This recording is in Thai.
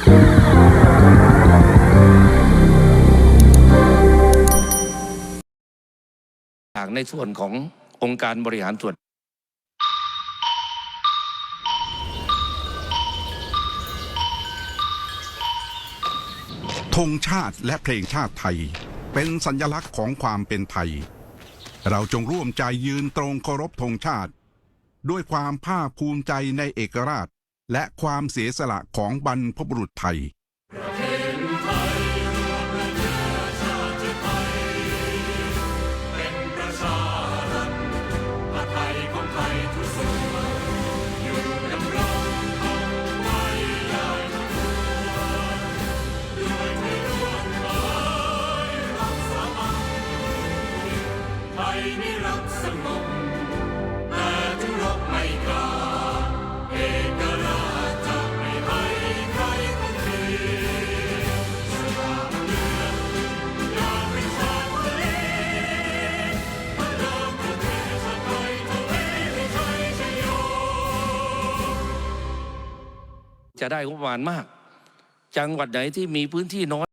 อย่างในส่วนขององค์การบริหารส่วนธงชาติและเพลงชาติไทย เป็นสัญลักษณ์ของความเป็นไทย เราจงร่วมใจยืนตรงเคารพธงชาติ ด้วยความภาคภูมิใจในเอกราช และความเสียสละของบรรพบุรุษไทยไทยนิรักสงบ จะได้งบประมาณมากจังหวัดไหนที่มีพื้นที่น้อย